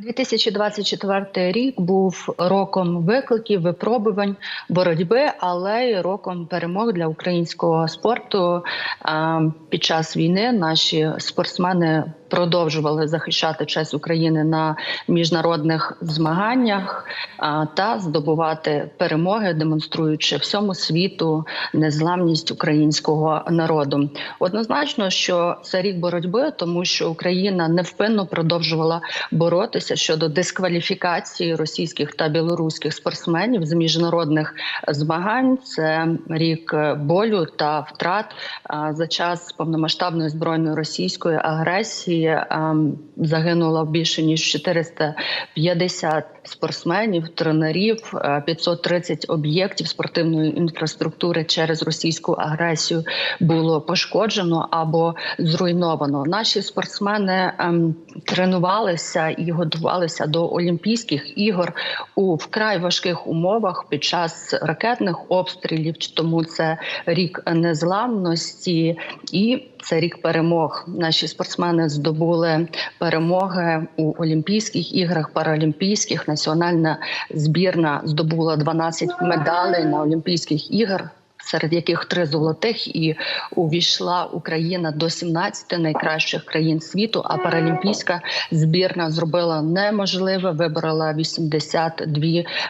2024 рік був роком викликів, випробувань, боротьби, але й роком перемог для українського спорту. Під час війни наші спортсмени продовжували захищати честь України на міжнародних змаганнях та здобувати перемоги, демонструючи всьому світу незламність українського народу. Однозначно, що це рік боротьби, тому що Україна невпинно продовжувала боротися щодо дискваліфікації російських та білоруських спортсменів з міжнародних змагань. Це рік болю та втрат за час повномасштабної збройної російської агресії. Загинуло більше ніж 450 спортсменів, тренерів, е, 530 об'єктів спортивної інфраструктури через російську агресію було пошкоджено або зруйновано. Наші спортсмени ем, тренувалися і готувалися до Олімпійських ігор у вкрай важких умовах під час ракетних обстрілів. Тому це рік незламності і це рік перемог. Наші спортсмени здобули перемоги у Олімпійських іграх, Паралімпійських. Національна збірна здобула 12 медалей на Олімпійських іграх. Серед яких три золотих і увійшла Україна до 17 найкращих країн світу. А паралімпійська збірна зробила неможливе, вибрала 82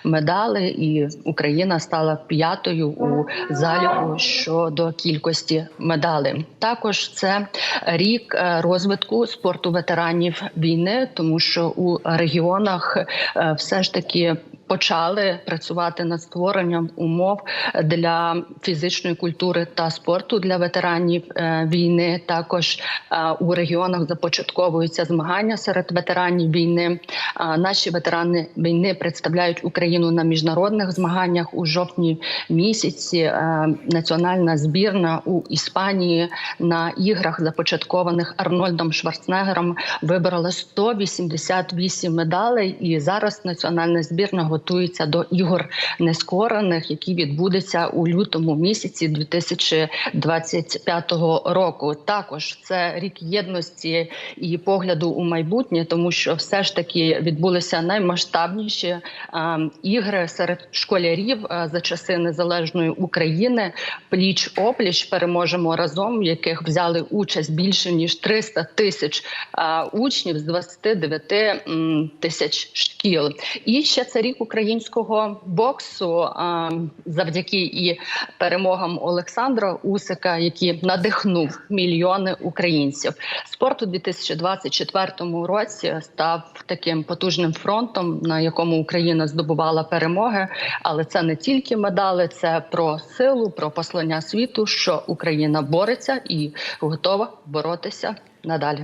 медали, і Україна стала п'ятою у заліку щодо кількості медалей. Також це рік е, розвитку спорту ветеранів війни, тому що у регіонах е, все ж таки. Почали працювати над створенням умов для фізичної культури та спорту для ветеранів е, війни. Також е, у регіонах започатковуються змагання серед ветеранів війни. Е, Наші ветерани війни представляють Україну на міжнародних змаганнях у жовтні місяці. Національна збірна у Іспанії на іграх, започаткованих Арнольдом Шварценеггером, вибрала 188 медалей. І зараз національна збірна готується до ігор нескорених, які відбудуться у лютому місяці 2025 року. Також це рік єдності і погляду у майбутнє, тому що все ж таки відбулися наймасштабніші е, ігри серед школярів е, за часи незалежної України. Пліч опліч переможемо разом, в яких взяли участь більше ніж 300 тисяч е, учнів з 29 м, тисяч шкіл. І ще це рік українського боксу завдяки і перемогам Олександра Усика, який надихнув мільйони українців. Спорт у 2024 році став таким потужним фронтом, на якому Україна здобувала перемоги. Але це не тільки медали, це про силу, про послання світу, що Україна бореться і готова боротися надалі.